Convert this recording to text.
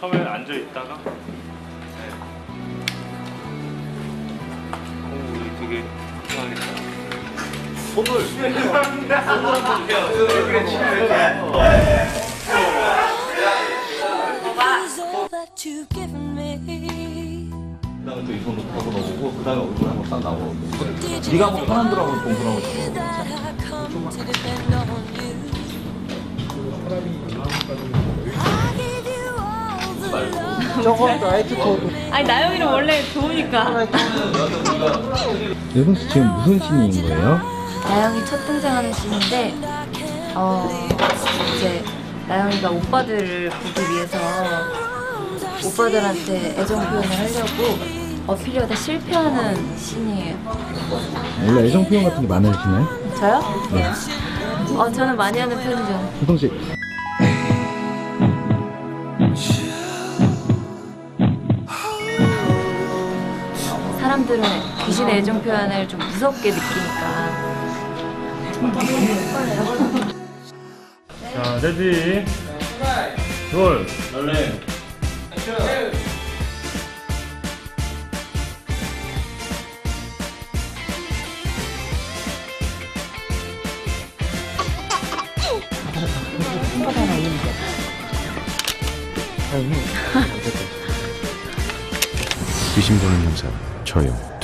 처음에 앉아 있다가 오 되게 좋아하겠다. is all that you've given me. 그다음에 또이 손으로 하고 넣어보고 그다음에 얼굴 한번 딱 나오고 네가 뭐 편한 하면 동그라고 love. 저것도 아이티 코드. 아니 나영이는 원래 좋으니까. 여분 씨 지금 무슨 신인 거예요? 나영이 첫 등장하는 씬인데 어 이제 나영이가 오빠들을 보기 위해서 오빠들한테 애정 표현을 하려고 어필하다 실패하는 씬이에요. 원래 애정 표현 같은 게 많으시나요? 저요? 네. 어 저는 많이 하는 편이죠. 효성 씨 사람들은 귀신의 애정 표현을 좀 무섭게 느끼니까. 자, 레디. 둘. 귀신 보는 영상 저요.